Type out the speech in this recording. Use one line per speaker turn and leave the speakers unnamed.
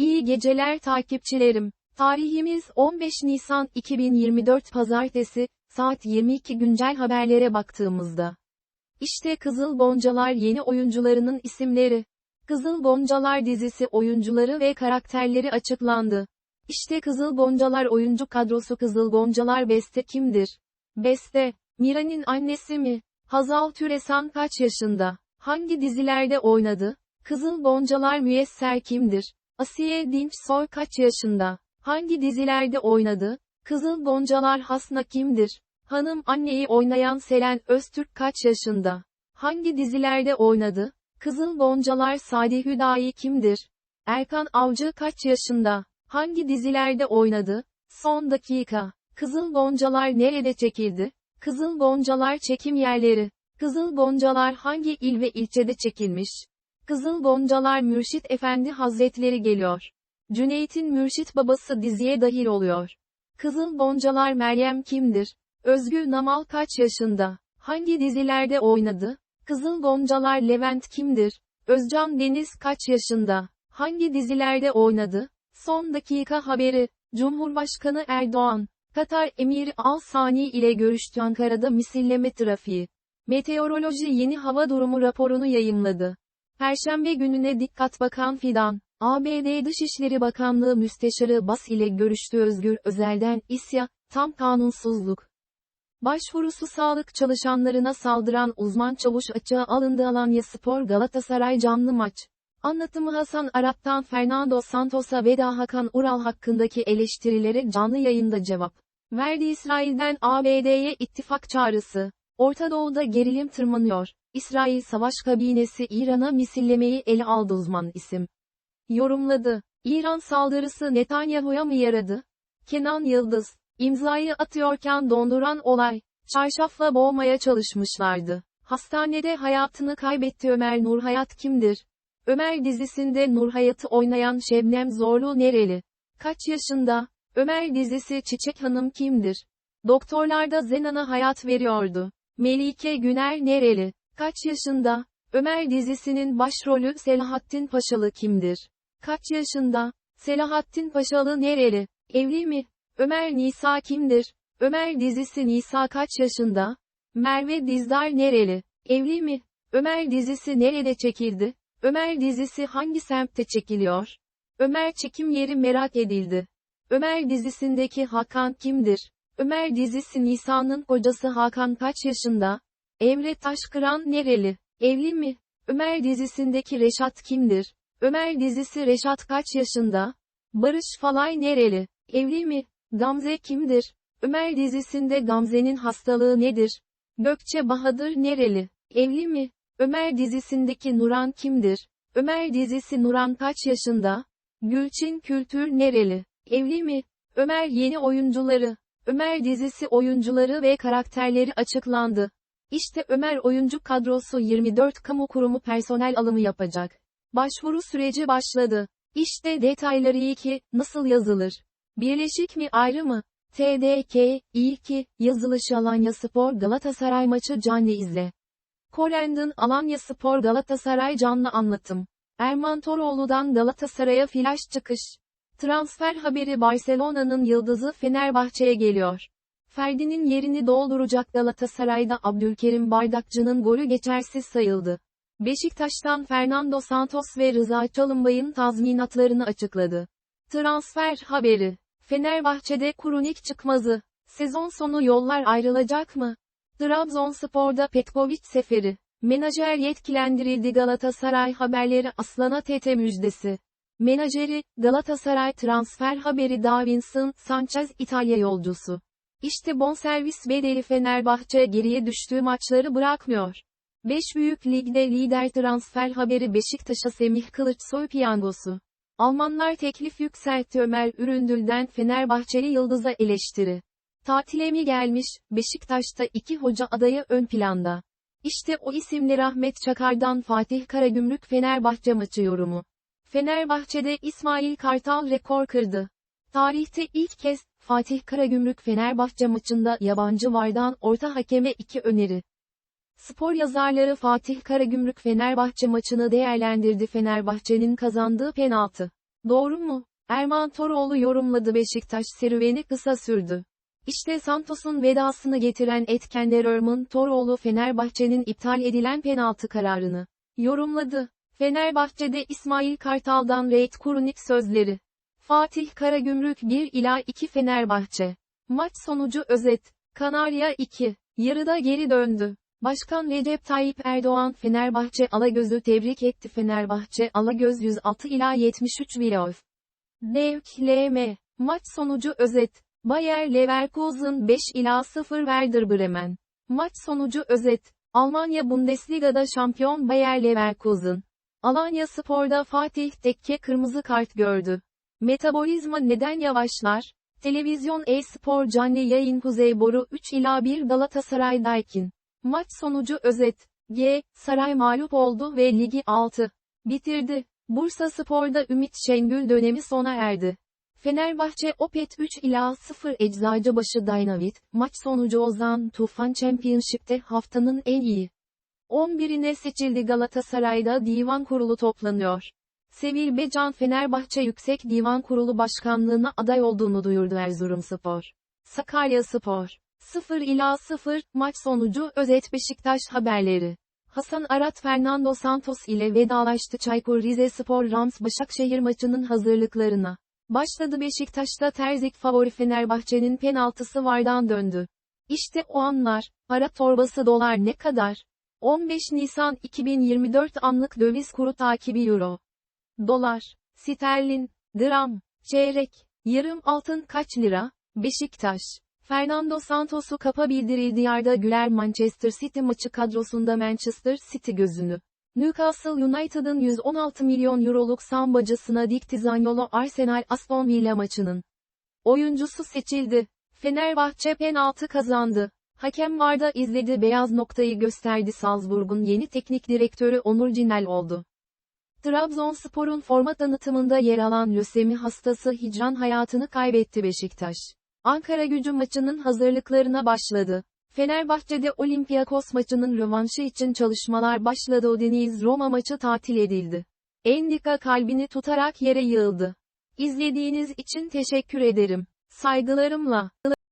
İyi geceler takipçilerim. Tarihimiz 15 Nisan 2024 Pazartesi, saat 22 güncel haberlere baktığımızda. İşte Kızıl Goncalar yeni oyuncularının isimleri. Kızıl Goncalar dizisi oyuncuları ve karakterleri açıklandı. İşte Kızıl Goncalar oyuncu kadrosu Kızıl Goncalar Beste kimdir? Beste, Mira'nın annesi mi? Hazal Türesan kaç yaşında? Hangi dizilerde oynadı? Kızıl Goncalar Müyesser kimdir? Asiye Dinç Soy kaç yaşında? Hangi dizilerde oynadı? Kızıl Goncalar Hasna kimdir? Hanım anneyi oynayan Selen Öztürk kaç yaşında? Hangi dizilerde oynadı? Kızıl Goncalar Sadi Hüdayi kimdir? Erkan Avcı kaç yaşında? Hangi dizilerde oynadı? Son dakika. Kızıl Goncalar nerede çekildi? Kızıl Goncalar çekim yerleri. Kızıl Goncalar hangi il ve ilçede çekilmiş? Kızıl Goncalar Mürşit Efendi Hazretleri geliyor. Cüneyt'in Mürşit babası diziye dahil oluyor. Kızıl Goncalar Meryem kimdir? Özgür Namal kaç yaşında? Hangi dizilerde oynadı? Kızıl Goncalar Levent kimdir? Özcan Deniz kaç yaşında? Hangi dizilerde oynadı? Son dakika haberi. Cumhurbaşkanı Erdoğan, Katar Emiri Al Sani ile görüştü Ankara'da misilleme trafiği. Meteoroloji yeni hava durumu raporunu yayımladı. Perşembe gününe dikkat bakan Fidan, ABD Dışişleri Bakanlığı Müsteşarı Bas ile görüştü Özgür Özel'den isya, tam kanunsuzluk. Başvurusu sağlık çalışanlarına saldıran uzman çavuş açığa alındı Alanya Spor Galatasaray canlı maç. Anlatımı Hasan Arap'tan Fernando Santos'a Veda Hakan Ural hakkındaki eleştirilere canlı yayında cevap. Verdi İsrail'den ABD'ye ittifak çağrısı. Orta Doğu'da gerilim tırmanıyor. İsrail Savaş Kabinesi İran'a misillemeyi ele aldı uzman isim. Yorumladı. İran saldırısı Netanyahu'ya mı yaradı? Kenan Yıldız, imzayı atıyorken donduran olay, çarşafla boğmaya çalışmışlardı. Hastanede hayatını kaybetti Ömer Nurhayat kimdir? Ömer dizisinde Nurhayat'ı oynayan Şebnem Zorlu nereli? Kaç yaşında? Ömer dizisi Çiçek Hanım kimdir? Doktorlarda Zenan'a hayat veriyordu. Melike Güner nereli? Kaç yaşında? Ömer dizisinin başrolü Selahattin Paşalı kimdir? Kaç yaşında? Selahattin Paşalı nereli? Evli mi? Ömer Nisa kimdir? Ömer dizisi Nisa kaç yaşında? Merve Dizdar nereli? Evli mi? Ömer dizisi nerede çekildi? Ömer dizisi hangi semtte çekiliyor? Ömer çekim yeri merak edildi. Ömer dizisindeki Hakan kimdir? Ömer dizisi Nisa'nın kocası Hakan kaç yaşında? Emre Taşkıran nereli? Evli mi? Ömer dizisindeki Reşat kimdir? Ömer dizisi Reşat kaç yaşında? Barış Falay nereli? Evli mi? Gamze kimdir? Ömer dizisinde Gamze'nin hastalığı nedir? Gökçe Bahadır nereli? Evli mi? Ömer dizisindeki Nuran kimdir? Ömer dizisi Nuran kaç yaşında? Gülçin Kültür nereli? Evli mi? Ömer yeni oyuncuları. Ömer dizisi oyuncuları ve karakterleri açıklandı. İşte Ömer oyuncu kadrosu 24 kamu kurumu personel alımı yapacak. Başvuru süreci başladı. İşte detayları iyi ki, nasıl yazılır? Birleşik mi ayrı mı? TDK, iyi ki, yazılışı Alanya Spor Galatasaray maçı canlı izle. Korendon Alanya Spor Galatasaray canlı anlatım. Erman Toroğlu'dan Galatasaray'a flash çıkış. Transfer haberi Barcelona'nın yıldızı Fenerbahçe'ye geliyor. Ferdi'nin yerini dolduracak Galatasaray'da Abdülkerim Bardakçı'nın golü geçersiz sayıldı. Beşiktaş'tan Fernando Santos ve Rıza Çalınbay'ın tazminatlarını açıkladı. Transfer haberi. Fenerbahçe'de Kurunik çıkmazı. Sezon sonu yollar ayrılacak mı? Trabzonspor'da Petkovic seferi. Menajer yetkilendirildi Galatasaray haberleri Aslan'a TT müjdesi. Menajeri, Galatasaray transfer haberi Davinson Sanchez İtalya yolcusu. İşte bonservis bedeli Fenerbahçe geriye düştüğü maçları bırakmıyor. 5 büyük ligde lider transfer haberi Beşiktaş'a Semih Kılıçsoy piyangosu. Almanlar teklif yükseltti Ömer Üründül'den Fenerbahçeli Yıldız'a eleştiri. Tatile mi gelmiş, Beşiktaş'ta iki hoca adayı ön planda. İşte o isimli Rahmet Çakar'dan Fatih Karagümrük Fenerbahçe maçı yorumu. Fenerbahçe'de İsmail Kartal rekor kırdı. Tarihte ilk kez, Fatih Karagümrük Fenerbahçe maçında yabancı vardan orta hakeme iki öneri. Spor yazarları Fatih Karagümrük Fenerbahçe maçını değerlendirdi Fenerbahçe'nin kazandığı penaltı. Doğru mu? Erman Toroğlu yorumladı Beşiktaş serüveni kısa sürdü. İşte Santos'un vedasını getiren etkenler Erman Toroğlu Fenerbahçe'nin iptal edilen penaltı kararını yorumladı. Fenerbahçe'de İsmail Kartal'dan Reyt Kurunik sözleri. Fatih Karagümrük 1 ila 2 Fenerbahçe. Maç sonucu özet. Kanarya 2. Yarıda geri döndü. Başkan Recep Tayyip Erdoğan Fenerbahçe Alagöz'ü tebrik etti. Fenerbahçe Alagöz 106 ila 73 Vilof. DKLM. Maç sonucu özet. Bayer Leverkusen 5 ila 0 Werder Bremen. Maç sonucu özet. Almanya Bundesliga'da şampiyon Bayer Leverkusen. Alanya Spor'da Fatih Tekke kırmızı kart gördü. Metabolizma neden yavaşlar? Televizyon e-spor canlı yayın Kuzey Boru 3 ila 1 Galatasaray Daikin. Maç sonucu özet. G. Saray mağlup oldu ve ligi 6. Bitirdi. Bursa Spor'da Ümit Şengül dönemi sona erdi. Fenerbahçe Opet 3 ila 0 Eczacıbaşı Dynavit, maç sonucu Ozan Tufan Championship'te haftanın en iyi 11'ine seçildi Galatasaray'da divan kurulu toplanıyor. Sevil Becan Fenerbahçe Yüksek Divan Kurulu Başkanlığına aday olduğunu duyurdu Erzurumspor. Sakarya Spor 0 ila 0 maç sonucu özet Beşiktaş haberleri. Hasan Arat Fernando Santos ile vedalaştı Çaykur Rizespor Rams Başakşehir maçının hazırlıklarına. Başladı Beşiktaş'ta Terzik favori Fenerbahçe'nin penaltısı vardan döndü. İşte o anlar, para torbası dolar ne kadar? 15 Nisan 2024 anlık döviz kuru takibi Euro. Dolar, sterlin, gram, çeyrek, yarım altın kaç lira? Beşiktaş. Fernando Santos'u kapa bildirildi yarda Güler Manchester City maçı kadrosunda Manchester City gözünü. Newcastle United'ın 116 milyon euroluk sambacısına dikti Zaniolo Arsenal Aston Villa maçının. Oyuncusu seçildi. Fenerbahçe penaltı kazandı. Hakem varda izledi beyaz noktayı gösterdi Salzburg'un yeni teknik direktörü Onur Cinel oldu. Trabzonspor'un forma tanıtımında yer alan lösemi hastası Hicran hayatını kaybetti Beşiktaş. Ankara gücü maçının hazırlıklarına başladı. Fenerbahçe'de Olympiakos maçının rövanşı için çalışmalar başladı o Deniz Roma maçı tatil edildi. Endika kalbini tutarak yere yığıldı. İzlediğiniz için teşekkür ederim. Saygılarımla.